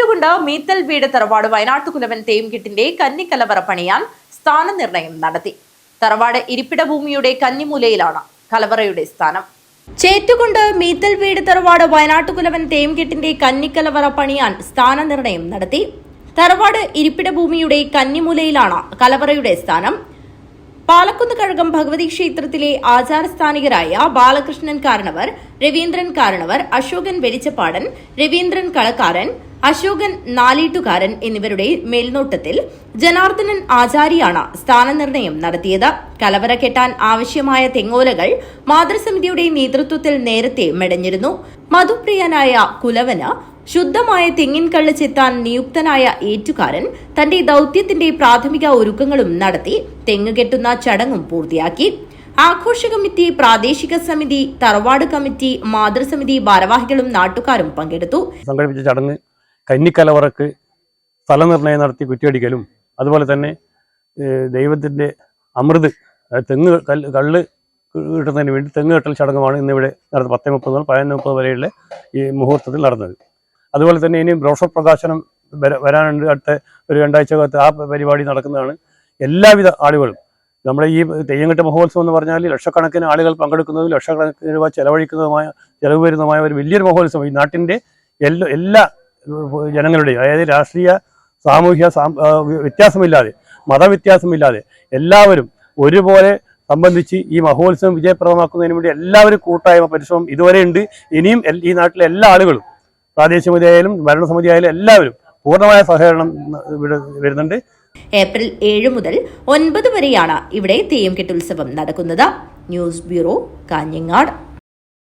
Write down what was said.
ചേറ്റുകുണ്ട് മീത്തൽ വീട് തറവാട് വയനാട്ടുകുലവൻ തേംകെട്ടിന്റെ കന്നിക്കലവറ പണിയാൻ സ്ഥാനനിർണയം നടത്തി. തറവാട് ഇരിപ്പിട ഭൂമിയുടെ കന്നിമൂലയിലാണ് കലവറയുടെ സ്ഥാനം. ചേറ്റുകൊണ്ട് മീത്തൽ വീട് തറവാട് വയനാട്ടുകുലവൻ തേംകെട്ടിന്റെ കന്നിക്കലവറ പണിയാൻ സ്ഥാനനിർണയം നടത്തി. തറവാട് ഇരിപ്പിട ഭൂമിയുടെ കന്നിമൂലയിലാണ് കലവറയുടെ സ്ഥാനം. പാലക്കുന്ന് കഴകം ഭഗവതി ക്ഷേത്രത്തിലെ ആചാരസ്ഥാനികരായ ബാലകൃഷ്ണൻ കാരണവർ രവീന്ദ്രൻ കാരണവർ അശോകൻ വെളിച്ചപ്പാടൻ രവീന്ദ്രൻ കളക്കാരൻ അശോകൻ നാലീട്ടുകാരൻ എന്നിവരുടെ മേൽനോട്ടത്തിൽ ജനാർദ്ദനൻ ആചാരിയാണ് സ്ഥാനനിർണയം നടത്തിയത്. കലവറ കെട്ടാൻ ആവശ്യമായ തെങ്ങോലകൾ മാതൃസമിതിയുടെ നേതൃത്വത്തിൽ നേരത്തെ മെടഞ്ഞിരുന്നു. മധുപ്രിയനായ കുലവന് ശുദ്ധമായ തെങ്ങിൻ കള്ള് ചെത്താൻ നിയുക്തനായ ഏറ്റുകാരൻ തന്റെ ദൌത്യത്തിന്റെ പ്രാഥമിക ഒരുക്കങ്ങളും നടത്തി തെങ്ങ് കെട്ടുന്ന ചടങ്ങും പൂർത്തിയാക്കി. ആഘോഷ കമ്മിറ്റി പ്രാദേശിക സമിതി തറവാട് കമ്മിറ്റി മാതൃസമിതി ഭാരവാഹികളും നാട്ടുകാരും പങ്കെടുത്തു. സംഘടിപ്പിച്ച ചടങ്ങ് കന്നിക്കലവറക്ക് സ്ഥലനിർണയം നടത്തി കുറ്റിയടിക്കലും അതുപോലെ തന്നെ ദൈവത്തിന്റെ അമൃത് തെങ്ങ് കല്ല് കള്ള് കിട്ടുന്നതിന് വേണ്ടി തെങ്ങ് കെട്ടൽ ചടങ്ങുമാണ് ഇന്നിവിടെ നടന്നത്. പത്തേ മുപ്പത് മുതൽ പതിനൊന്ന് മുപ്പത് വരെയുള്ള ഈ മുഹൂർത്തത്തിൽ നടന്നത്. അതുപോലെ തന്നെ ഇനി ബ്രോഷർ പ്രകാശനം വര- വരാനുണ്ട്. അടുത്ത ഒരു രണ്ടാഴ്ചക്കകത്ത് ആ പരിപാടി നടക്കുന്നതാണ്. എല്ലാവിധ ആളുകളും നമ്മുടെ ഈ തെയ്യങ്കെട്ട് മഹോത്സവം എന്ന് പറഞ്ഞാൽ ലക്ഷക്കണക്കിന് ആളുകൾ പങ്കെടുക്കുന്നതും ലക്ഷക്കണക്കിന് രൂപ ചെലവഴിക്കുന്നതുമായ ചെലവ് വരുന്നതുമായ ഒരു വലിയൊരു മഹോത്സവം ഈ നാട്ടിന്റെ എല്ലാ എല്ലാ ജനങ്ങളുടെയും അതായത് രാഷ്ട്രീയ സാമൂഹ്യ വ്യത്യാസമില്ലാതെ മതവ്യത്യാസമില്ലാതെ എല്ലാവരും ഒരുപോലെ സംബന്ധിച്ച് ഈ മഹോത്സവം വിജയപ്രദമാക്കുന്നതിന് വേണ്ടി എല്ലാവരും കൂട്ടായ്മ പരിശ്രമം ഇതുവരെ ഉണ്ട്. ഇനിയും ഈ നാട്ടിലെ എല്ലാ ആളുകളും പ്രാദേശിക ആയാലും ഭരണസമിതി ആയാലും എല്ലാവരും പൂർണമായ സഹകരണം ഇവിടെ വരുന്നുണ്ട്. ഏപ്രിൽ ഏഴ് മുതൽ ഒൻപത് വരെയാണ് ഇവിടെ തെയ്യം കെട്ടുത്സവം നടക്കുന്നത്. News bureau Kanhangad.